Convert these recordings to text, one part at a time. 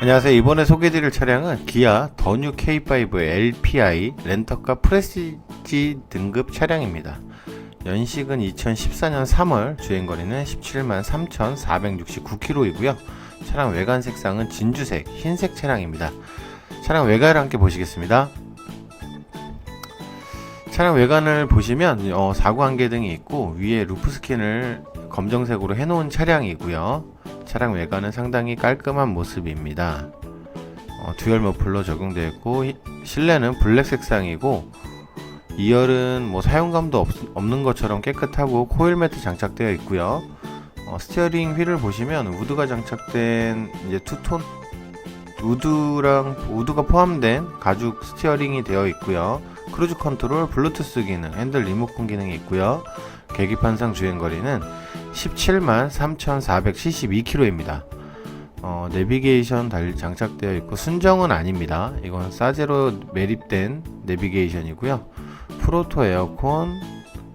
안녕하세요. 이번에 소개해드릴 차량은 기아 더뉴 K5 LPI 렌터카 프레시지 등급 차량입니다. 연식은 2014년 3월, 주행거리는 17만 3,469km이고요. 차량 외관 색상은 진주색, 흰색 차량입니다. 차량 외관을 함께 보시겠습니다. 차량 외관을 보시면 어, 사고 안개 등이 있고 위에 루프 스킨을 검정색으로 해놓은 차량이고요. 차량 외관은 상당히 깔끔한 모습입니다. 어, 듀얼 머플러 적용되어 있고 히- 실내는 블랙 색상이고 2열은 뭐 사용감도 없, 없는 것처럼 깨끗하고 코일 매트 장착되어 있고요. 어, 스티어링 휠을 보시면 우드가 장착된 이제 투톤 우드랑 우드가 포함된 가죽 스티어링이 되어 있고요. 크루즈 컨트롤, 블루투스 기능, 핸들 리모컨 기능이 있고요. 계기판상 주행거리는 17만 3,472km입니다. 어, 내비게이션 달 장착되어 있고 순정은 아닙니다. 이건 사제로 매립된 내비게이션이고요. 프로토 에어컨,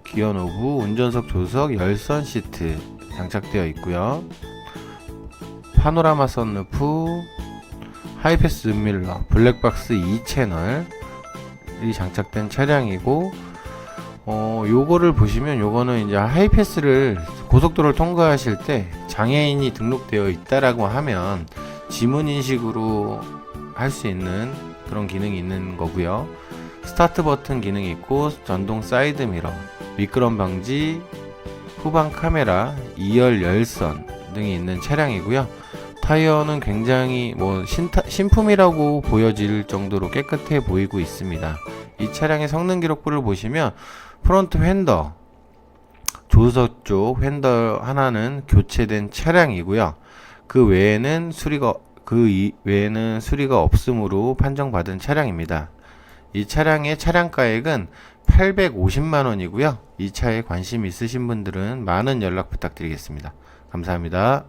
기어 노브, 운전석 조석, 열선 시트 장착되어 있고요. 파노라마 선루프, 하이패스 음밀러, 블랙박스 2채널이 장착된 차량이고 어, 요거를 보시면 요거는 이제 하이패스를 고속도로를 통과하실 때 장애인이 등록되어 있다라고 하면 지문 인식으로 할 수 있는 그런 기능이 있는 거고요. 스타트 버튼 기능이 있고 전동 사이드 미러, 미끄럼 방지, 후방 카메라, 2열 열선 등이 있는 차량이고요. 타이어는 굉장히 뭐 신타, 신품이라고 보여질 정도로 깨끗해 보이고 있습니다. 이 차량의 성능 기록부를 보시면 프론트 휀더 조수석 쪽 휀더 하나는 교체된 차량이고요. 그 외에는 수리가 그 이- 외에는 수리가 없으므로 판정받은 차량입니다. 이 차량의 차량가액은 850만 원이고요. 이 차에 관심 있으신 분들은 많은 연락 부탁드리겠습니다. 감사합니다.